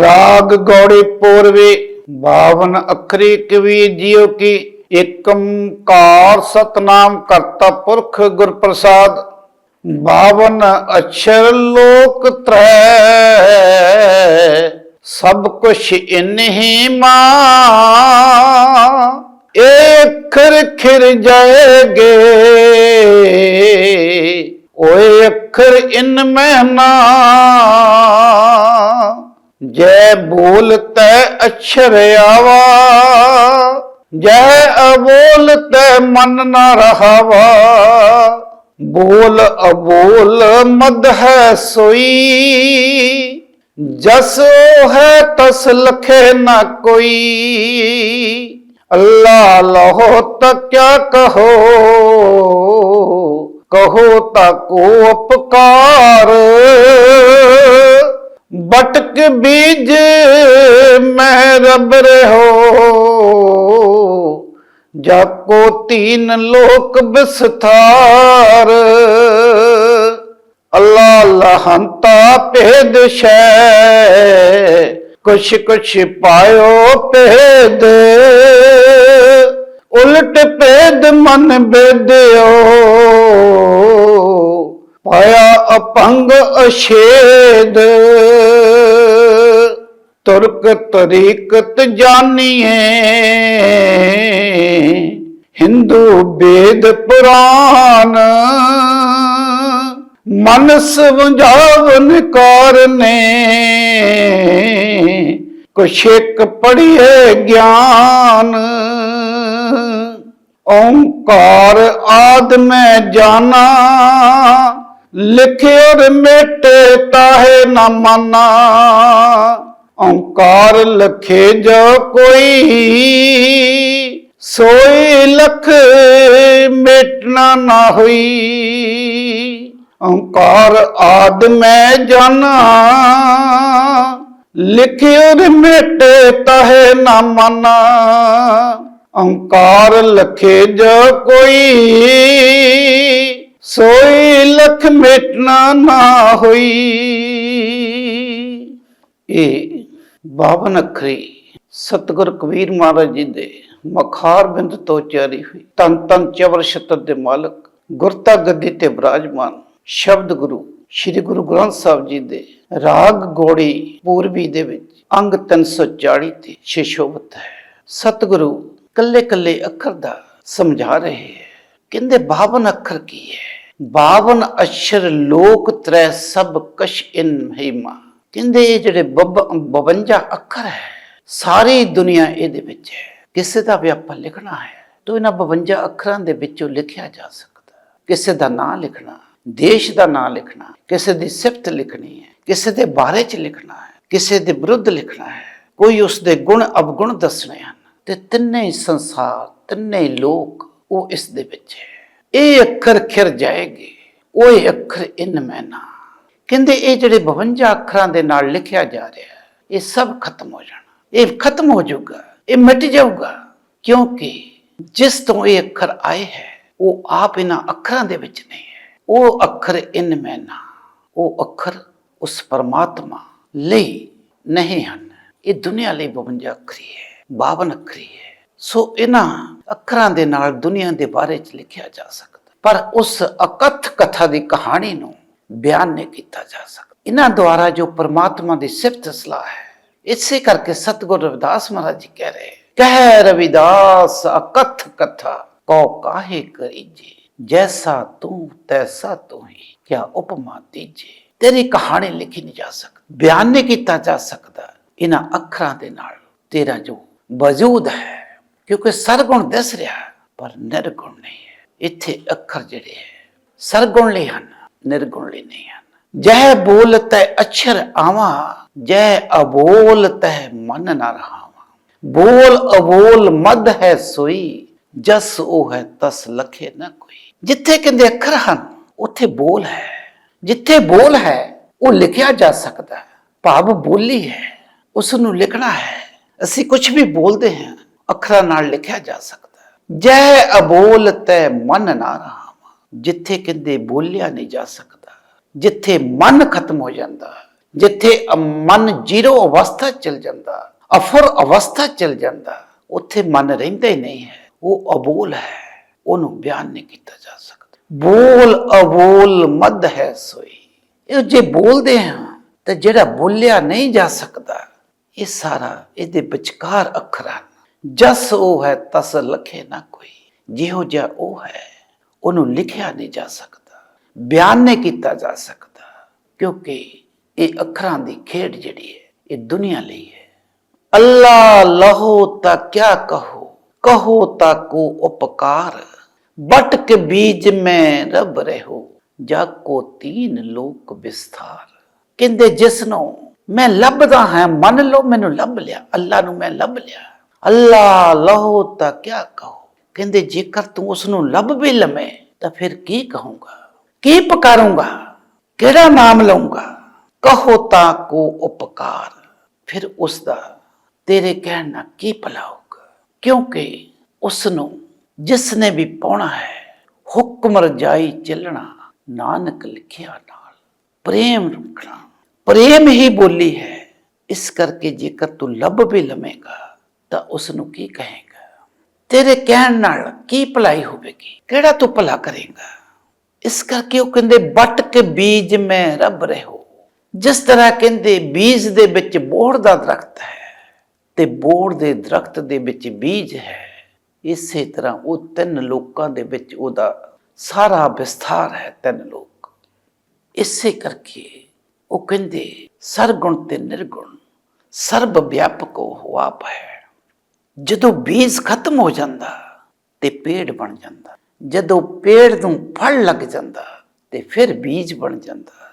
ਰਾਗ ਗੌੜੇ ਪੂਰਵੇ 52 ਅੱਖਰੀ ਕਵੀ ਜੀਓ ਕੀ ਏਕੰਕਾਰ ਸਤਨਾਮ ਕਰਤਾ ਪੁਰਖ ਗੁਰ ਪ੍ਰਸਾਦ 52 ਅਛਰ ਲੋਕ ਤਰੈ, ਸਭ ਕੁਛ ਇਨਹੀ ਮਾਂ ਅੱਖਰ ਖਿਰ ਜਾਏਗੇ। ਓਏ ਅੱਖਰ ਇਨ ਮਹਿਨਾ ਜੈ ਬੋਲ ਤੈ ਅਛਰ ਆਵਾ, ਜੈ ਅਬੋਲ ਤੈ ਮਨ ਨਾ ਰਹਾਵਾ। ਬੋਲ ਅਬੋਲ ਮਦ ਹੈ ਸੋਈ, ਜਸ ਹੈ ਤਸ ਲਖੇ ਨਾ ਕੋਈ। ਅੱਲਾ ਲਹੋ ਤਾ ਕਿਆ ਕਹੋ ਕਹੋ ਤਾ ਕੋ ਉਪਕਾਰ। ਬਟਕ ਬੀਜ, ਮੈਂ ਰੱਬ ਰਹੋ। ਜਾਕੋ ਤੀਨ ਲੋਕ ਬਿਸਥਾਰ। ਅੱਲਾ ਲਹੰਤਾ ਭੇਦ ਸ਼ੈ। ਕੁਛ ਕੁਛ ਪਾਇਓ ਭੇਦ। ਉਲਟ ਭੇਦ ਮਨ ਬੇਦਿਓ। ਪਾਇਆ ਅਪੰਗ ਅਸ਼ੇਦ ਤੁਰਕ ਤਰੀਕਤ ਜਾਣੀਏ ਹਿੰਦੂ ਵੇਦ ਪੁਰਾਨ ਮਨ ਸਮਝਾਵਨ ਕਾਰਨੇ। ਕੁਛ ਇੱਕ ਪੜੀਏ ਗਿਆਨ। ਓੰਕਾਰ ਆਦ ਮੈਂ ਜਾਣਾ। ਲਿਖਿਓ ਮੇਟੇ ਤਾਹੇ ਨਾ ਮਾਨਾ। ਓੰਕਾਰ ਲਖੇ ਜੋ ਕੋਈ, ਸੋਈ ਲਖ ਮੇਟਣਾ ਨਾ ਹੋਈ। ਓੰਕਾਰ ਆਦ ਮੈਂ ਜਾਣਾ। ਲਿਖਿਓ ਮੇਟੇ ਤਾਹੇ ਨਾ ਮਾਨਾ। ਓੰਕਾਰ ਲਖੇ ਜੋ ਕੋਈ, ਸੋਈ ਲਖ ਮੇਟਣਾ ਨਾ ਹੋਈ। ਇਹ ਬਾਵਨ ਅੱਖਰੀ, ਸਤਿਗੁਰ ਕਬੀਰ ਮਹਾਰਾਜ ਜੀ ਦੇ ਮਖਾਰ ਬਿੰਦ ਤੋਂ ਚਾਰੀ ਹੋਈ। ਤਨ ਤਨ ਚਵਰ ਸ਼ਤਰ ਦੇ ਮਾਲਕ, ਗੁਰਤਾ ਗੱਦੀ ਤੇ ਵਿਰਾਜਮਾਨ ਸ਼ਬਦ ਗੁਰੂ, ਸ੍ਰੀ ਗੁਰੂ ਗ੍ਰੰਥ ਸਾਹਿਬ ਜੀ ਦੇ ਰਾਗ ਗੋੜੀ ਪੂਰਬੀ ਦੇ ਵਿੱਚ ਅੰਗ 340 ਤੇ ਸ਼ਿਸ਼ੋਭਤ ਹੈ। ਸਤਿਗੁਰੂ ਕੱਲੇ ਕੱਲੇ ਅੱਖਰ ਦਾ ਸਮਝਾ ਰਹੇ ਹੈ। ਕਹਿੰਦੇ 52 ਅੱਖਰ ਕੀ ਹੈ? 52 ਅਸ਼ਰ ਲੋਕ ਤ੍ਰੈ ਸਭ ਕਸ਼ ਇਨ ਮਹਿਮਾ। ਕਹਿੰਦੇ ਇਹ ਜਿਹੜੇ 52 ਅੱਖਰ ਹੈ, ਸਾਰੀ ਦੁਨੀਆ ਇਹਦੇ ਵਿੱਚ ਹੈ। ਕਿਸੇ ਦਾ ਵੀ ਆਪਾਂ ਲਿਖਣਾ ਹੈ, ਤਾਂ ਇਹਨਾਂ 52 ਅੱਖਰਾਂ ਦੇ ਵਿੱਚੋਂ ਲਿਖਿਆ ਜਾ ਸਕਦਾ। ਕਿਸੇ ਦਾ ਨਾਂ ਲਿਖਣਾ, ਦੇਸ਼ ਦਾ ਨਾਂ ਲਿਖਣਾ, ਕਿਸੇ ਦੀ ਸਿਫਤ ਲਿਖਣੀ ਹੈ, ਕਿਸੇ ਦੇ ਬਾਰੇ ਚ ਲਿਖਣਾ ਹੈ, ਕਿਸੇ ਦੇ ਵਿਰੁੱਧ ਲਿਖਣਾ ਹੈ। ਕੋਈ ਉਸ ਦੇ ਗੁਣ, ਅਵਗੁਣ ਦੱਸਣੇ ਹਨ। ਤੇ ਤਿੰਨੇ ਸੰਸਾਰ, ਤਿੰਨੇ ਲੋਕ ਉਹ ਇਸ ਦੇ ਵਿੱਚ ਹੈ। ਇਹ ਅੱਖਰ ਖਿਰ ਜਾਏਗੇ ਉਹ ਅੱਖਰ ਇਨ ਮੈਂ ਕਹਿੰਦੇ ਇਹ ਜਿਹੜੇ 52 ਅੱਖਰਾਂ ਦੇ ਨਾਲ ਲਿਖਿਆ ਜਾ ਰਿਹਾ ਇਹ ਸਭ ਖਤਮ ਹੋ ਜਾਣਾ। ਇਹ ਖਤਮ ਹੋ ਜਾਊਗਾ, ਇਹ ਮਿਟ ਜਾਊਗਾ, ਕਿਉਂਕਿ ਜਿਸ ਤੋਂ ਇਹ ਅੱਖਰ ਆਏ ਹੈ, ਉਹ ਆਪ ਇਹਨਾਂ ਅੱਖਰਾਂ ਦੇ ਵਿੱਚ ਨਹੀਂ ਹੈ। ਉਹ ਅੱਖਰ ਇਨ ਮੈਨਾ, ਉਹ ਅੱਖਰ ਉਸ ਪਰਮਾਤਮਾ ਲਈ ਨਹੀਂ ਹਨ। ਇਹ ਦੁਨੀਆ ਲਈ 52 ਅੱਖਰੀ ਹੈ 52 ਅੱਖਰੀ ਹੈ। ਸੋ ਇਹਨਾਂ ਅੱਖਰਾਂ ਦੇ ਨਾਲ ਦੁਨੀਆ ਦੇ ਬਾਰੇ ਚ ਲਿਖਿਆ ਜਾ ਸਕਦਾ। ਪਰ ਉਸ ਅਕਥ ਕਥਾ ਦੀ ਕਹਾਣੀ ਨੂੰ ਬਿਆਨ ਨਹੀਂ ਕੀਤਾ ਜਾ ਸਕਦਾ। ਇਹਨਾਂ ਦੁਆਰਾ ਜੋ ਪਰਮਾਤਮਾ ਦੀ ਸਿਫਤ ਸਲਾਹ ਹੈ, ਇਸੇ ਕਰਕੇ ਸਤਿਗੁਰ ਰਵਿਦਾਸ ਮਹਾਰਾਜ ਜੀ ਕਹਿ ਰਹੇ ਕਹਿ ਰਵਿਦਾਸ, ਅਕਥ ਕਥਾ ਕੋ ਕਾਹੇ ਕਰੀਜੇ? ਜੈਸਾ ਤੂੰ, ਤੈਸਾ ਤੂੰ ਹੀ ਕਿਆ ਉਪਮਾ ਦੀਜੇ? ਤੇਰੀ ਕਹਾਣੀ ਲਿਖੀ ਨਹੀਂ ਜਾ ਸਕਦੀ, ਬਿਆਨ ਨਹੀਂ ਕੀਤਾ ਜਾ ਸਕਦਾ। ਇਹਨਾਂ ਅੱਖਰਾਂ ਦੇ ਨਾਲ ਤੇਰਾ ਜੋ ਵਜੂਦ ਹੈ ਕਿਉਂਕਿ ਸਰਗੁਣ ਦਿਸ ਰਿਹਾ ਪਰ ਨਿਰਗੁਣ ਨਹੀਂ ਹੈ। ਇੱਥੇ ਅੱਖਰ ਜਿਹੜੇ ਹੈ, ਸਰਗੁਣ ਲਈ ਹਨ, ਨਿਰਗੁਣ ਲਈ ਨਹੀਂ ਹਨ। ਜਹ ਬੋਲਤੈ ਅਛਰ ਆਵਾ ਜੈ ਅਬੋਲਤੈ ਮਨ ਨਾ ਰਹਾਵਾ। ਬੋਲ ਅਬੋਲ ਮਦ ਹੈ ਸੋਈ, ਜਸ ਉਹ ਹੈ ਤਸ ਲਖੇ ਨਾ ਕੋਈ। ਜਿੱਥੇ ਕਹਿੰਦੇ ਅੱਖਰ ਹਨ, ਉੱਥੇ ਬੋਲ ਹੈ। ਜਿੱਥੇ ਬੋਲ ਹੈ, ਉਹ ਲਿਖਿਆ ਜਾ ਸਕਦਾ ਹੈ। ਭਾਵ ਬੋਲੀ ਹੈ ਉਸ ਨੂੰ ਲਿਖਣਾ ਹੈ। ਅਸੀਂ ਕੁਝ ਵੀ ਬੋਲਦੇ ਹਾਂ ਅੱਖਰਾਂ ਨਾਲ ਲਿਖਿਆ ਜਾ ਸਕਦਾ ਹੈ। ਜੈ ਅਬੋਲ ਤੈ ਮਨ ਨਾ ਰਹਾਵਾ ਜਿੱਥੇ ਕਹਿੰਦੇ ਬੋਲਿਆ ਨਹੀਂ ਜਾ ਸਕਦਾ। ਜਿੱਥੇ ਮਨ ਖਤਮ ਹੋ ਜਾਂਦਾ, ਜਿੱਥੇ ਮਨ ਜ਼ੀਰੋ ਅਵਸਥਾ ਚਲ ਜਾਂਦਾ, ਅਫਰ ਅਵਸਥਾ ਚਲ ਜਾਂਦਾ, ਉੱਥੇ ਮਨ ਰਹਿੰਦਾ ਹੀ ਨਹੀਂ ਹੈ। ਉਹ ਅਬੋਲ ਹੈ, ਉਹਨੂੰ ਬਿਆਨ ਨਹੀਂ ਕੀਤਾ ਜਾ ਸਕਦਾ। ਬੋਲ ਅਬੋਲ ਮਦ ਹੈ ਸੋਈ। ਇਹ ਜੇ ਬੋਲਦੇ ਹਾਂ, ਤਾਂ ਜਿਹੜਾ ਬੋਲਿਆ ਨਹੀਂ ਜਾ ਸਕਦਾ, ਇਹ ਸਾਰਾ ਇਹਦੇ ਵਿਚਕਾਰ ਅੱਖਰਾਂ ਜਸ ਉਹ ਹੈ, ਤਸ ਲਖੇ ਨਾ ਕੋਈ। ਜਿਹੋ ਜਿਹਾ ਉਹ ਹੈ, ਉਹਨੂੰ ਲਿਖਿਆ ਨਹੀਂ ਜਾ ਸਕਦਾ। ਬਿਆਨ ਨਹੀਂ ਕੀਤਾ ਜਾ ਸਕਦਾ, ਕਿਉਂਕਿ ਇਹ ਅੱਖਰਾਂ ਦੀ ਖੇਡ ਜਿਹੜੀ ਹੈ, ਇਹ ਦੁਨੀਆ ਲਈ ਹੈ। ਅੱਲਾ ਲਹੋ ਤਾਂ ਕਿਆ ਕਹੋ ਕਹੋ ਤਾਂ ਕੋ ਉਪਕਾਰ। ਬਟ ਕੇ ਬੀਜ ਮੈਂ ਰਬ ਰਹੋ ਜਾ ਕੋ ਤੀਨ ਲੋਕ ਵਿਸਥਾਰ। ਕਹਿੰਦੇ ਜਿਸ ਨੂੰ ਮੈਂ ਲੱਭਦਾ ਹਾਂ, ਮੰਨ ਲਓ, ਮੈਨੂੰ ਲੱਭ ਲਿਆ, ਅੱਲਾ ਨੂੰ ਮੈਂ ਲੱਭ ਲਿਆ। ਅੱਲਾ ਲਹੋ ਤਾਂ ਕਿਆ ਕਹੋ? ਕਹਿੰਦੇ, ਜੇਕਰ ਤੂੰ ਉਸ ਨੂੰ ਲੱਭ ਵੀ ਲਵੇਂ, ਤਾਂ ਫਿਰ ਕੀ ਕਹੂੰਗਾ? ਕੀ ਪੁਕਾਰੂੰਗਾ? ਕਿਹੜਾ ਨਾਮ ਲਊਂਗਾ? ਕਹੋ ਤਾਂ ਕੋ ਉਪਕਾਰ। ਫਿਰ ਉਸ ਦਾ ਤੇਰੇ ਕਹਿਣ ਨਾਲ ਕੀ ਭਲਾ ਹੋਊਗਾ? ਕਿਉਂਕਿ ਉਸ ਨੂੰ ਜਿਸ ਨੇ ਵੀ ਪਾਉਣਾ ਹੈ, ਹੁਕਮ ਰਜਾਈ ਚੱਲਣਾ, ਨਾਨਕ ਲਿਖਿਆ ਨਾਲ, ਪ੍ਰੇਮ ਰੱਖਣਾ। ਪ੍ਰੇਮ ਹੀ ਬੋਲੀ ਹੈ, ਇਸ ਕਰਕੇ ਜੇਕਰ ਤੂੰ ਲੱਭ ਵੀ ਲਵੇਂਗਾ ਤਾਂ ਉਸ ਨੂੰ ਕੀ ਕਹੇਗਾ? ਤੇਰੇ ਕਹਿਣ ਨਾਲ ਕੀ ਭਲਾਈ ਹੋਵੇਗੀ? ਕਿਹੜਾ ਤੂੰ ਭਲਾ ਕਰੇਗਾ? ਇਸ ਕਰਕੇ ਉਹ ਕਹਿੰਦੇ, ਵੱਟ ਕੇ ਬੀਜ ਮੈਂ ਰੱਬ ਰਹੋ। ਜਿਸ ਤਰ੍ਹਾਂ ਕਹਿੰਦੇ, ਬੀਜ ਦੇ ਵਿੱਚ ਬੋੜ ਦਾ ਦਰਖਤ ਹੈ ਤੇ ਬੋੜ ਦੇ ਦਰਖਤ ਦੇ ਵਿੱਚ ਬੀਜ ਹੈ, ਇਸੇ ਤਰ੍ਹਾਂ ਉਹ ਤਿੰਨ ਲੋਕਾਂ ਦੇ ਵਿੱਚ ਉਹਦਾ ਸਾਰਾ ਵਿਸਥਾਰ ਹੈ ਤਿੰਨ ਲੋਕ। ਇਸੇ ਕਰਕੇ ਉਹ ਕਹਿੰਦੇ, ਸਰਗੁਣ ਤੇ ਨਿਰਗੁਣ, ਸਰਬ ਵਿਆਪਕ ਉਹ ਆਪ ਹੈ। ਜਦੋਂ ਬੀਜ ਖਤਮ ਹੋ ਜਾਂਦਾ ਤੇ ਪੇੜ ਬਣ ਜਾਂਦਾ। ਜਦੋਂ ਪੇੜ ਨੂੰ ਫਲ ਲੱਗ ਜਾਂਦਾ ਤੇ ਫਿਰ ਬੀਜ ਬਣ ਜਾਂਦਾ।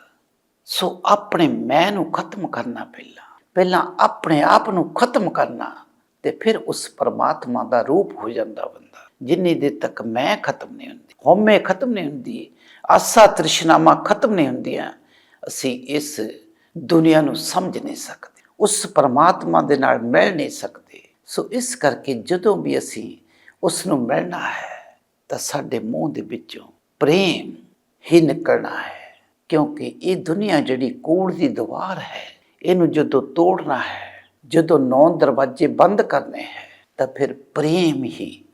ਸੋ ਆਪਣੇ ਮੈਂ ਨੂੰ ਖਤਮ ਕਰਨਾ ਪਹਿਲਾਂ। ਪਹਿਲਾਂ ਆਪਣੇ ਆਪ ਨੂੰ ਖਤਮ ਕਰਨਾ ਤੇ ਫਿਰ ਉਸ ਪਰਮਾਤਮਾ ਦਾ ਰੂਪ ਹੋ ਜਾਂਦਾ ਬੰਦਾ। ਜਿੰਨੀ ਦੇਰ ਤੱਕ ਮੈਂ ਖਤਮ ਨਹੀਂ ਹੁੰਦੀ, ਹਉਮੈ ਖਤਮ ਨਹੀਂ ਹੁੰਦੀ, ਆਸਾ ਤ੍ਰਿਸ਼ਨਾਵਾਂ ਖਤਮ ਨਹੀਂ ਹੁੰਦੀਆਂ, ਅਸੀਂ ਇਸ ਦੁਨੀਆ ਨੂੰ ਸਮਝ ਨਹੀਂ ਸਕਦੇ, ਉਸ ਪਰਮਾਤਮਾ ਦੇ ਨਾਲ ਮਿਲ ਨਹੀਂ ਸਕਦੇ। ਸੋ ਇਸ ਕਰਕੇ ਜਦੋਂ ਵੀ ਅਸੀਂ ਉਸ ਨੂੰ ਮਿਲਣਾ ਹੈ, ਤਾਂ ਸਾਡੇ ਮੂੰਹ ਦੇ ਵਿੱਚੋਂ ਪ੍ਰੇਮ ਹੀ ਨਿਕਲਣਾ ਹੈ। ਕਿਉਂਕਿ ਇਹ ਦੁਨੀਆ ਜਿਹੜੀ ਕੋੜ ਦੀ ਦੀਵਾਰ ਹੈ, ਇਹਨੂੰ ਜਦੋਂ ਤੋੜਨਾ ਹੈ, ਜਦੋਂ ਨੌ ਦਰਵਾਜ਼ੇ ਬੰਦ ਕਰਨੇ ਹੈ, ਤਾਂ ਫਿਰ ਪ੍ਰੇਮ ਹੀ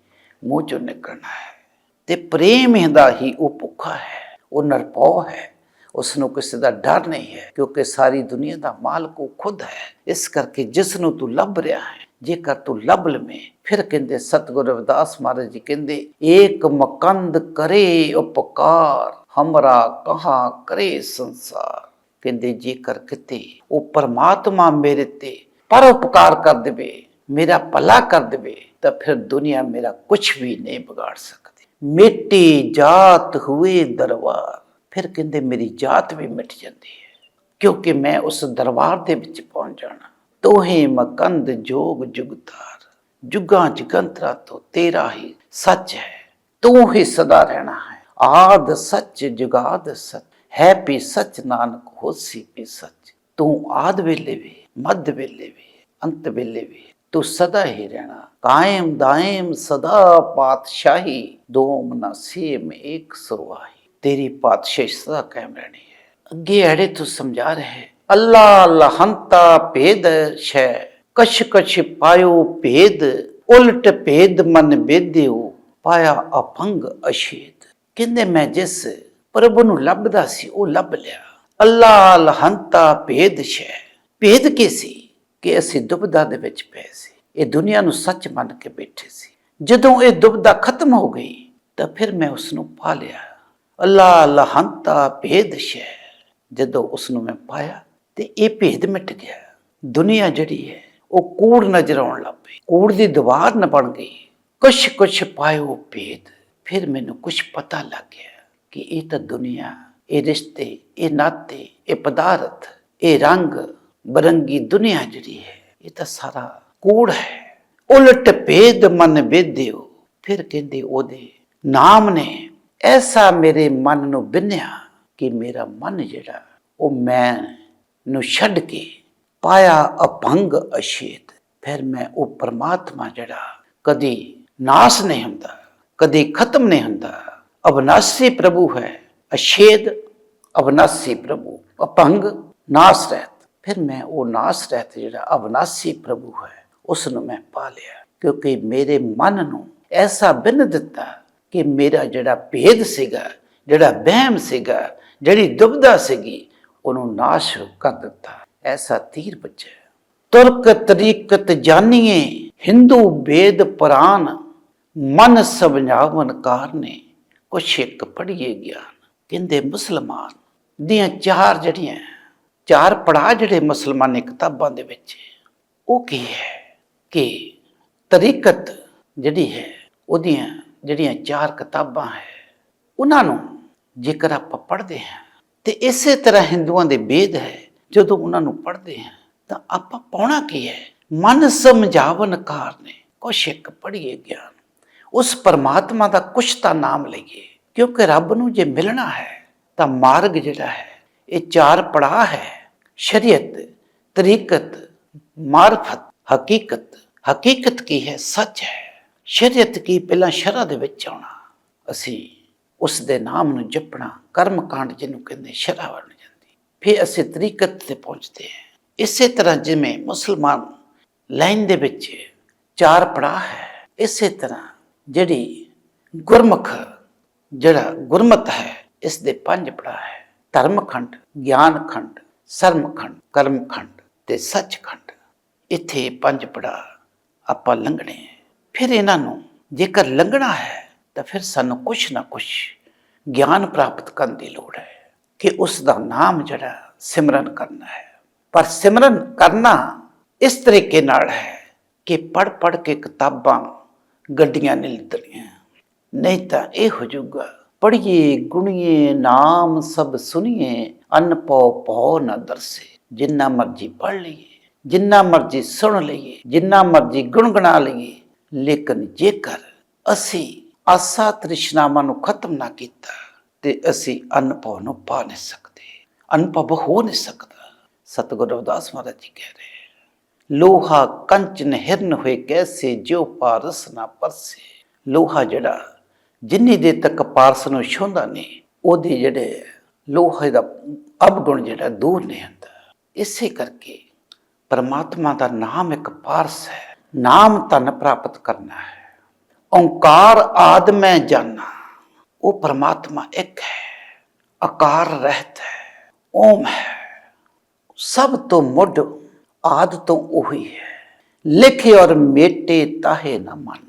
ਮੂੰਹ ਚੋਂ ਨਿਕਲਣਾ ਹੈ। ਤੇ ਪ੍ਰੇਮ ਦਾ ਹੀ ਉਹ ਭੁੱਖਾ ਹੈ, ਉਹ ਨਿਰਭਉ ਹੈ ਉਸ ਨੂੰ ਕਿਸੇ ਦਾ ਡਰ ਨਹੀਂ ਹੈ, ਕਿਉਂਕਿ ਸਾਰੀ ਦੁਨੀਆ ਦਾ ਮਾਲਕ ਉਹ ਖੁਦ ਹੈ। ਇਸ ਕਰਕੇ ਜਿਸ ਨੂੰ ਤੂੰ ਲੱਭ ਰਿਹਾ ਹੈ ਜੇਕਰ ਤੂੰ ਲੱਭ ਲਵੇਂ, ਫਿਰ ਕਹਿੰਦੇ, ਸਤਿਗੁਰੂ ਰਵਿਦਾਸ ਮਹਾਰਾਜ ਜੀ ਕਹਿੰਦੇ, ਏਕ ਮਕੰਦ ਕਰੇ ਉਪਕਾਰ, ਹਮਰਾ ਕਹਾ ਕਰੇ ਸੰਸਾਰ। ਕਹਿੰਦੇ, ਜੇਕਰ ਕਿਤੇ ਉਹ ਪਰਮਾਤਮਾ ਮੇਰੇ ਤੇ ਪਰਉਪਕਾਰ ਕਰ ਦੇਵੇ, ਮੇਰਾ ਭਲਾ ਕਰ ਦੇਵੇ, ਤਾਂ ਫਿਰ ਦੁਨੀਆ ਮੇਰਾ ਕੁਝ ਵੀ ਨਹੀਂ ਵਿਗਾੜ ਸਕਦੀ। ਮਿੱਟੀ ਜਾਤ ਹੋਏ ਦਰਬਾਰ। ਫਿਰ ਕਹਿੰਦੇ, ਮੇਰੀ ਜਾਤ ਵੀ ਮਿਟ ਜਾਂਦੀ ਹੈ, ਕਿਉਂਕਿ ਮੈਂ ਉਸ ਦਰਬਾਰ ਦੇ ਵਿੱਚ ਪਹੁੰਚ ਜਾਣਾ। ਤੋਹੇ ਮਕੰਦ ਜੋਗ ਜੁਗਤਾਰ। ਜੁਗਾਂ ਜਗੰਤਰਾ ਤੋਂ ਤੇਰਾ ਹੀ ਸੱਚ ਹੈ। ਤੂੰ ਹੀ ਸਦਾ ਰਹਿਣਾ ਹੈ। ਆਦ ਸੱਚ, ਜੁਗਾਦ ਸੱਚ। ਹੈ ਵੀ ਸੱਚ, ਨਾਨਕ ਹੋਸੀ ਵੀ ਸੱਚ। ਤੂੰ ਆਦ ਵੇਲੇ ਵੀ, ਮੱਧ ਵੇਲੇ ਵੀ, ਅੰਤ ਵੇਲੇ ਵੀ ਤੂੰ ਸਦਾ ਹੀ ਰਹਿਣਾ। ਕਾਇਮ ਦਾਇਮ ਸਦਾ ਪਾਤਸ਼ਾਹੀ, ਦੋਮ ਨਾ ਸੇਮ ਇੱਕ ਸਰਵਾਹੀ। ਤੇਰੀ ਪਾਤਸ਼ਾਹੀ ਸਦਾ ਕਾਇਮ ਰਹਿਣੀ ਹੈ। ਅੱਗੇ ਅੜੇ ਤੂੰ ਸਮਝਾ ਰਹੇ ਅੱਲਾ ਲਹੰਤਾ ਭੇਦ ਛੈ ਕਛ ਕਛ ਪਾਇਓ ਭੇਦ, ਉਲਟ ਭੇਦ ਮਨ ਬੇਦਿਓ ਪਾਇਆ ਅਪੰਗ ਅਸ਼ੇਦ ਕਹਿੰਦੇ ਮੈਂ ਜਿਸ ਪ੍ਰਭੂ ਨੂੰ ਲੱਭਦਾ ਸੀ, ਉਹ ਲੱਭ ਲਿਆ। ਅੱਲਾ ਲਹੰਤਾ ਭੇਦ ਛੈ ਭੇਦ ਕੀ ਸੀ? ਕਿ ਅਸੀਂ ਦੁਬਦਾ ਦੇ ਵਿੱਚ ਪਏ ਸੀ। ਇਹ ਦੁਨੀਆ ਨੂੰ ਸੱਚ ਮੰਨ ਕੇ ਬੈਠੇ ਸੀ। ਜਦੋਂ ਇਹ ਦੁਬਦਾ ਖਤਮ ਹੋ ਗਈ, ਤਾਂ ਫਿਰ ਮੈਂ ਉਸ ਨੂੰ ਪਾ ਲਿਆ। ਅੱਲਾ ਲਹੰਤਾ ਭੇਦ ਛੈ ਜਦੋਂ ਉਸ ਨੂੰ ਮੈਂ ਪਾਇਆ ਤੇ ਇਹ ਭੇਦ ਮਿਟ ਗਿਆ। ਦੁਨੀਆ ਜਿਹੜੀ ਹੈ, ਉਹ ਕੂੜ ਨਜ਼ਰ ਆਉਣ ਲੱਗ ਪਈ। ਕੂੜ ਦੀ ਦੀਵਾਰ ਨਾ ਬਣ ਗਈ। ਕੁਛ ਕੁਛ ਪਾਇਓ ਭੇਦ। ਫਿਰ ਮੈਨੂੰ ਕੁਛ ਪਤਾ ਲੱਗ ਗਿਆ ਕਿ ਇਹ ਤਾਂ ਦੁਨੀਆ, ਇਹ ਰਿਸ਼ਤੇ, ਇਹ ਨਾਤੇ, ਇਹ ਪਦਾਰਥ, ਇਹ ਰੰਗ, ਬਰੰਗੀ ਦੁਨੀਆ ਜਿਹੜੀ ਹੈ, ਇਹ ਤਾਂ ਸਾਰਾ ਕੂੜ ਹੈ। ਉਲਟ ਭੇਦ ਮਨ ਵੇਦਿਓ। ਫਿਰ ਕਹਿੰਦੇ ਉਹਦੇ ਨਾਮ ਨੇ, ਐਸਾ ਮੇਰੇ ਮਨ ਨੂੰ ਬਿੰਨਿਆ ਕਿ ਮੇਰਾ ਮਨ ਜਿਹੜਾ, ਉਹ ਮੈਂ ਨੂੰ ਛੱਡ ਕੇ ਪਾਇਆ ਅਭੰਗ ਅਸ਼ੇਤ ਫਿਰ ਮੈਂ ਉਹ ਪਰਮਾਤਮਾ ਜਿਹੜਾ ਕਦੀ ਨਾਸ ਨਹੀਂ ਹੁੰਦਾ, ਕਦੀ ਖਤਮ ਨਹੀਂ ਹੁੰਦਾ। ਅਬਨਾਸੀ ਪ੍ਰਭੂ ਹੈ ਅਸ਼ੇਦ ਅਬਨਾਸੀ ਪ੍ਰਭੂ, ਅਭੰਗ ਨਾਸ ਰਹਿਤ। ਫਿਰ ਮੈਂ ਉਹ ਨਾਸ ਰਹਿਤ ਜਿਹੜਾ ਅਵਨਾਸੀ ਪ੍ਰਭੂ ਹੈ ਉਸ ਨੂੰ ਮੈਂ ਪਾ ਲਿਆ ਕਿਉਂਕਿ ਮੇਰੇ ਮਨ ਨੂੰ ਐਸਾ ਬਿੰਨ ਦਿੱਤਾ ਕਿ ਮੇਰਾ ਜਿਹੜਾ ਭੇਦ ਸੀਗਾ, ਜਿਹੜਾ ਵਹਿਮ ਸੀਗਾ, ਜਿਹੜੀ ਦੁਬਦਾ ਸੀਗੀ ਉਹਨੂੰ ਨਾਸ਼ ਕਰ ਦਿੱਤਾ। ਐਸਾ ਤੀਰ ਬੱਚਾ ਤੁਰਕ ਤਰੀਕਤ ਜਾਣੀਏ ਹਿੰਦੂ ਵੇਦ ਪੁਰਾਨ ਮਨ ਸਮਝਾਵਨ ਕਾਰਨੇ, ਕੁਛ ਇੱਕ ਪੜ੍ਹੀਏ ਗਿਆਨ। ਕਹਿੰਦੇ ਮੁਸਲਮਾਨ, ਦੀਆਂ ਚਾਰ ਜਿਹੜੀਆਂ, ਚਾਰ ਪੜਾਅ ਜਿਹੜੇ ਮੁਸਲਮਾਨੀ ਕਿਤਾਬਾਂ ਦੇ ਵਿੱਚ, ਉਹ ਕੀ ਹੈ? ਕਿ ਤਰੀਕਤ ਜਿਹੜੀ ਹੈ, ਉਹਦੀਆਂ ਜਿਹੜੀਆਂ ਚਾਰ ਕਿਤਾਬਾਂ ਹੈ, ਉਹਨਾਂ ਨੂੰ ਜੇਕਰ ਆਪਾਂ ਪੜ੍ਹਦੇ ਹਾਂ ਤੇ ਇਸੇ ਤਰ੍ਹਾਂ ਹਿੰਦੂਆਂ ਦੇ ਵੇਦ ਹੈ, ਜਦੋਂ ਉਹਨਾਂ ਨੂੰ ਪੜ੍ਹਦੇ ਹਾਂ, ਤਾਂ ਆਪਾਂ ਪਾਉਣਾ ਕੀ ਹੈ? ਮਨ ਸਮਝਾਵਨ ਕਾਰ ਕੁਛ ਇੱਕ ਪੜ੍ਹੀਏ ਗਿਆਨ। ਉਸ ਪਰਮਾਤਮਾ ਦਾ ਕੁਛ ਤਾਂ ਨਾਮ ਲਈਏ। ਕਿਉਂਕਿ ਰੱਬ ਨੂੰ ਜੇ ਮਿਲਣਾ ਹੈ, ਤਾਂ ਮਾਰਗ ਜਿਹੜਾ ਹੈ, ਇਹ ਚਾਰ ਪੜਾਅ ਹੈ। ਸ਼ਰੀਅਤ, ਤਰੀਕਤ, ਮਾਰਫਤ। ਹਕੀਕਤ। ਹਕੀਕਤ ਕੀ ਹੈ? ਸੱਚ ਹੈ। ਸ਼ਰੀਅਤ ਕੀ ਪਹਿਲਾਂ ਸ਼ਰਅ ਦੇ ਵਿੱਚ ਆਉਣਾ। ਅਸੀਂ ਉਸ ਦੇ ਨਾਮ ਨੂੰ ਜਪਣਾ। ਕਰਮ ਕਾਂਡ ਜਿਹਨੂੰ ਕਹਿੰਦੇ ਸ਼ਰਅ ਬਣ ਜਾਂਦੀ। ਫਿਰ ਅਸੀਂ ਤਰੀਕਤ ਤੇ ਪਹੁੰਚਦੇ ਹਾਂ। ਇਸੇ ਤਰ੍ਹਾਂ ਜਿਵੇਂ ਮੁਸਲਮਾਨ ਲਾਈਨ ਦੇ ਵਿੱਚ ਚਾਰ ਪੜਾਅ ਹੈ, ਇਸੇ ਤਰ੍ਹਾਂ ਜਿਹੜੀ ਗੁਰਮੁਖ, ਜਿਹੜਾ ਗੁਰਮਤ ਹੈ ਇਸ ਦੇ ਪੰਜ ਪੜਾਅ ਹੈ। ਧਰਮ ਖੰਡ ਗਿਆਨ ਖੰਡ ਸਰਮ ਖੰਡ ਕਰਮ ਖੰਡ ਤੇ ਸੱਚ ਖੰਡ ਇੱਥੇ ਪੰਜ ਪੜਾਅ ਆਪਾਂ ਲੰਘਣੇ ਫਿਰ ਇਹਨਾਂ ਨੂੰ ਜੇਕਰ ਲੰਘਣਾ ਹੈ, ਤਾਂ ਫਿਰ ਸਾਨੂੰ ਕੁਛ ਨਾ ਕੁਛ ਗਿਆਨ ਪ੍ਰਾਪਤ ਕਰਨ ਦੀ ਲੋੜ ਹੈ ਕਿ ਉਸ ਦਾ ਨਾਮ ਜਿਹੜਾ ਸਿਮਰਨ ਕਰਨਾ ਹੈ। ਪਰ ਸਿਮਰਨ ਕਰਨਾ ਇਸ ਤਰੀਕੇ ਨਾਲ ਹੈ ਕਿ ਪੜ ਪੜ ਕੇ ਕਿਤਾਬਾਂ ਗੱਡੀਆਂ ਨਹੀਂ ਲਿੱਤਣੀਆਂ। ਨਹੀਂ ਤਾਂ ਇਹ ਹੋ ਜਾਊਗਾ, ਪੜ੍ਹੀਏ, ਗੁਣੀਏ, ਨਾਮ ਸਭ ਸੁਣੀਏ, ਅਨ ਪਉ ਪਉ ਨਾ ਦਰਸੇ। ਜਿੰਨਾ ਮਰਜ਼ੀ ਪੜ ਲਈਏ, ਜਿੰਨਾ ਮਰਜ਼ੀ ਸੁਣ ਲਈਏ, ਜਿੰਨਾ ਮਰਜ਼ੀ ਗੁਣਗੁਣਾ ਲਈਏ, ਲੇਕਿਨ ਜੇਕਰ ਅਸੀਂ ਆਸਾ ਤ੍ਰਿਸ਼ਨਾਵਾਂ ਨੂੰ ਖਤਮ ਨਾ ਕੀਤਾ ਤੇ ਅਸੀਂ ਅਨਭਵ ਨੂੰ ਪਾ ਨਹੀਂ ਸਕਦੇ। ਅਨਭਵ ਹੋ ਨਹੀਂ ਸਕਦਾ। ਸਤਿਗੁਰੂ ਰਵਿਦਾਸ ਮਹਾਰਾਜ ਜੀ ਕਹਿ ਰਹੇ ਲੋਹਾ ਕੰਚਨ ਹਿਰਨ ਹੋਏ ਕੈਸੇ, ਜਿਉ ਪਾਰਸ ਨਾ ਪਰਸੇ। ਲੋਹਾ ਜਿਹੜਾ, ਜਿੰਨੀ ਦੇਰ ਤੱਕ ਪਾਰਸ ਨੂੰ ਛੂੰਦਾ ਨਹੀਂ, ਉਹਦੇ ਜਿਹੜੇ ਲੋਹੇ ਦਾ ਅਵਗੁਣ ਜਿਹੜਾ ਦੂਰ ਨਹੀਂ ਹੁੰਦਾ। ਇਸੇ ਕਰਕੇ ਪਰਮਾਤਮਾ ਦਾ ਨਾਮ ਇੱਕ ਪਾਰਸ ਹੈ। ਨਾਮ ਧਨ ਪ੍ਰਾਪਤ ਕਰਨਾ ਹੈ। ਓੰਕਾਰ ਆਦ ਮੈਂ ਜਾਣਾ, ਉਹ ਪਰਮਾਤਮਾ ਇੱਕ ਹੈ, ਆਕਾਰ ਰਹਿਤ ਹੈ, ਓਮ ਹੈ। ਸਭ ਤੋਂ ਮੁੱਢ ਆਦ ਤੋਂ ਉਹੀ ਹੈ। ਲਿਖੇ ਔਰ ਮੇਟੇ ਤਾਹੇ ਨਾ ਮਨ।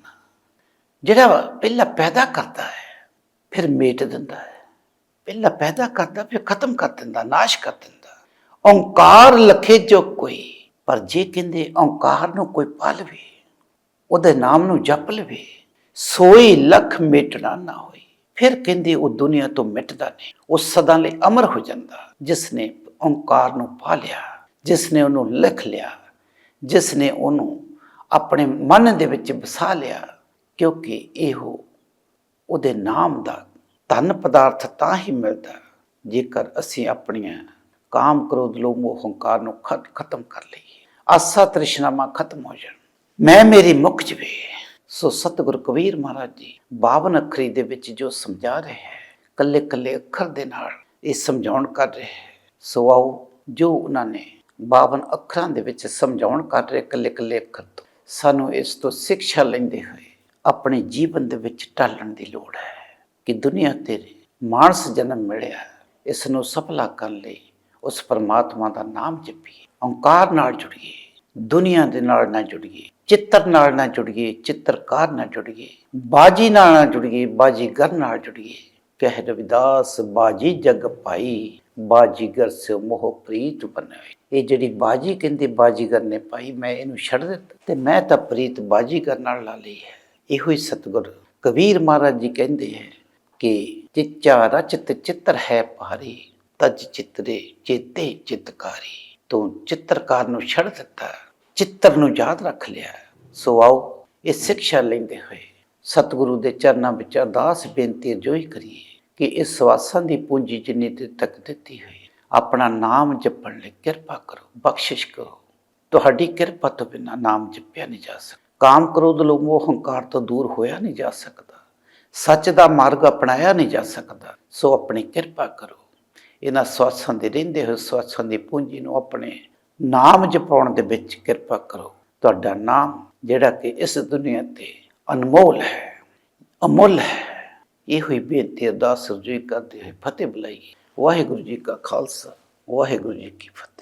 ਜਿਹੜਾ ਪਹਿਲਾਂ ਪੈਦਾ ਕਰਦਾ ਹੈ, ਫਿਰ ਮੇਟ ਦਿੰਦਾ ਹੈ। ਪਹਿਲਾਂ ਪੈਦਾ ਕਰਦਾ, ਫਿਰ ਖਤਮ ਕਰ ਦਿੰਦਾ, ਨਾਸ਼ ਕਰ ਦਿੰਦਾ। ਓੰਕਾਰ ਲਖੇ ਜੋ ਕੋਈ, ਪਰ ਜੇ ਕਹਿੰਦੇ ਓੰਕਾਰ ਨੂੰ ਕੋਈ ਪਾ ਲਵੇ ਉਹਦੇ ਨਾਮ ਨੂੰ ਜਪ ਲਵੇ ਸੋਈ ਲਖ ਮਿਟਣਾ ਨਾ ਹੋਈ। ਫਿਰ ਕਹਿੰਦੇ, ਉਹ ਦੁਨੀਆ ਤੋਂ ਮਿਟਦਾ ਨਹੀਂ। ਉਹ ਸਦਾ ਲਈ ਅਮਰ ਹੋ ਜਾਂਦਾ। ਜਿਸ ਨੇ ਓੰਕਾਰ ਨੂੰ ਪਾ ਲਿਆ ਜਿਸ ਨੇ ਉਹਨੂੰ ਲਿਖ ਲਿਆ ਜਿਸ ਨੇ ਉਹਨੂੰ ਆਪਣੇ ਮਨ ਦੇ ਵਿੱਚ ਵਸਾ ਲਿਆ, ਕਿਉਂਕਿ ਇਹੋ ਉਹਦੇ ਨਾਮ ਦਾ ਧਨ ਪਦਾਰਥ ਤਾਂ ਹੀ ਮਿਲਦਾ, ਜੇਕਰ ਅਸੀਂ ਆਪਣੀਆਂ ਕਾਮ ਕ੍ਰੋਧ ਲੋਭ ਮੋਹ ਹੰਕਾਰ ਨੂੰ ਖਤਮ ਕਰ ਲਈਏ। ਆਸਾ ਤ੍ਰਿਸ਼ਨਾਵਾਂ ਖਤਮ ਹੋ ਜਾਣ। ਮੈਂ ਮੇਰੀ ਮੁੱਖ ਜਵੇ ਸੋ ਸਤਿਗੁਰ ਕਬੀਰ ਮਹਾਰਾਜ ਜੀ 52 ਅੱਖਰੀ ਦੇ ਵਿੱਚ ਜੋ ਸਮਝਾ ਰਹੇ ਹੈ, ਕੱਲੇ ਕੱਲੇ ਅੱਖਰ ਦੇ ਨਾਲ ਇਹ ਸਮਝਾਉਣ ਕਰ ਰਹੇ ਹੈ। ਸੋ ਆਓ ਜੋ ਉਹਨਾਂ ਨੇ 52 ਅੱਖਰਾਂ ਦੇ ਵਿੱਚ ਸਮਝਾਉਣ ਕਰ ਰਹੇ ਕੱਲੇ ਕੱਲੇ ਅੱਖਰ ਤੋਂ, ਸਾਨੂੰ ਇਸ ਤੋਂ ਸਿੱਖਿਆ ਲੈਂਦੇ ਹੋਏ ਆਪਣੇ ਜੀਵਨ ਦੇ ਵਿੱਚ ਢਾਲਣ ਦੀ ਲੋੜ ਹੈ ਕਿ ਦੁਨੀਆ ਤੇ ਮਾਨਸ ਜਨਮ ਮਿਲਿਆ ਇਸ ਨੂੰ ਸਫਲਾ ਕਰਨ ਲਈ ਉਸ ਪਰਮਾਤਮਾ ਦਾ ਨਾਮ ਜਪੀਏ, ਓੰਕਾਰ ਨਾਲ ਜੁੜੀਏ, ਦੁਨੀਆ ਦੇ ਨਾਲ ਨਾ ਜੁੜੀਏ ਚਿੱਤਰ ਨਾਲ ਨਾ ਜੁੜੀਏ, ਚਿੱਤਰਕਾਰ ਨਾਲ ਜੁੜੀਏ, ਬਾਜੀ ਨਾਲ ਨਾ ਜੁੜੀਏ, ਬਾਜੀਗਰ ਨਾਲ ਜੁੜੀਏ। ਕਹਿ ਰਵਿਦਾਸ, ਬਾਜੀ ਜਗ ਪਾਈ ਬਾਜੀਗਰ ਸੇ ਮੋਹ ਪ੍ਰੀਤ ਬਣਾਈ ਇਹ ਜਿਹੜੀ ਬਾਜੀ ਕਹਿੰਦੇ, ਬਾਜੀਗਰ ਨੇ ਪਾਈ ਮੈਂ ਇਹਨੂੰ ਛੱਡ ਦਿੱਤਾ ਤੇ ਮੈਂ ਤਾਂ ਪ੍ਰੀਤ ਬਾਜੀਗਰ ਨਾਲ ਲਾ ਲਈ ਹੈ। ਇਹੋ ਹੀ ਸਤਿਗੁਰ ਕਬੀਰ ਮਹਾਰਾਜ ਜੀ ਕਹਿੰਦੇ ਹੈ ਕਿ ਚਿੱਚਾ ਰਚਤ ਚਿੱਤਰ ਹੈ ਭਾਰੀ, ਤਜ ਚਿਤਰੇ ਚੇਤੇ ਚਿਤਕਾਰੀ। ਤੂੰ ਚਿੱਤਰਕਾਰ ਨੂੰ ਛੱਡ ਦਿੱਤਾ। ਚਿੱਤਰ ਨੂੰ ਯਾਦ ਰੱਖ ਲਿਆ। ਸੋ ਆਓ ਇਹ ਸਿੱਖਿਆ ਲੈਂਦੇ ਹੋਏ ਸਤਿਗੁਰੂ ਦੇ ਚਰਨਾਂ ਵਿੱਚ ਅਰਦਾਸ ਬੇਨਤੀ ਜੋਈ ਕਰੀਏ ਕਿ ਇਸ ਸਵਾਸਾਂ ਦੀ ਪੂੰਜੀ ਜਿੰਨੀ ਦੇਰ ਤੱਕ ਦਿੱਤੀ ਹੋਈ, ਆਪਣਾ ਨਾਮ ਜਪਣ ਲਈ ਕਿਰਪਾ ਕਰੋ, ਬਖਸ਼ਿਸ਼ ਕਰੋ। ਤੁਹਾਡੀ ਕਿਰਪਾ ਤੋਂ ਬਿਨਾਂ ਨਾਮ ਜਪਿਆ ਨਹੀਂ ਜਾ ਸਕਦਾ। ਕਾਮ ਕ੍ਰੋਧ ਲੋਭ ਮੋਹ ਹੰਕਾਰ ਤੋਂ ਦੂਰ ਹੋਇਆ ਨਹੀਂ ਜਾ ਸਕਦਾ। ਸੱਚ ਦਾ ਮਾਰਗ ਅਪਣਾਇਆ ਨਹੀਂ ਜਾ ਸਕਦਾ। ਸੋ ਆਪਣੀ ਕਿਰਪਾ ਕਰੋ। ਇਹਨਾਂ ਸਵਾਸਾਂ ਦੇ ਰਹਿੰਦੇ ਹੋਏ ਸਵਾਸਾਂ ਦੀ ਪੂੰਜੀ ਨੂੰ ਆਪਣੇ ਨਾਮ ਜਪਾਉਣ ਦੇ ਵਿੱਚ ਕਿਰਪਾ ਕਰੋ। ਤੁਹਾਡਾ ਨਾਮ, ਜਿਹੜਾ ਕਿ ਇਸ ਦੁਨੀਆ ਤੇ ਅਨਮੋਲ ਹੈ, ਅਮੁੱਲ ਹੈ, ਇਹ ਹੋਈ ਬੇਨਤੀ ਅਰਦਾਸ ਸਰਜੋਈ ਕਰਦੇ ਹੋਏ ਫਤਿਹ ਬੁਲਾਈ ਵਾਹਿਗੁਰੂ ਜੀ ਕਾ ਖਾਲਸਾ, ਵਾਹਿਗੁਰੂ ਜੀ ਕੀ ਫਤਿਹ।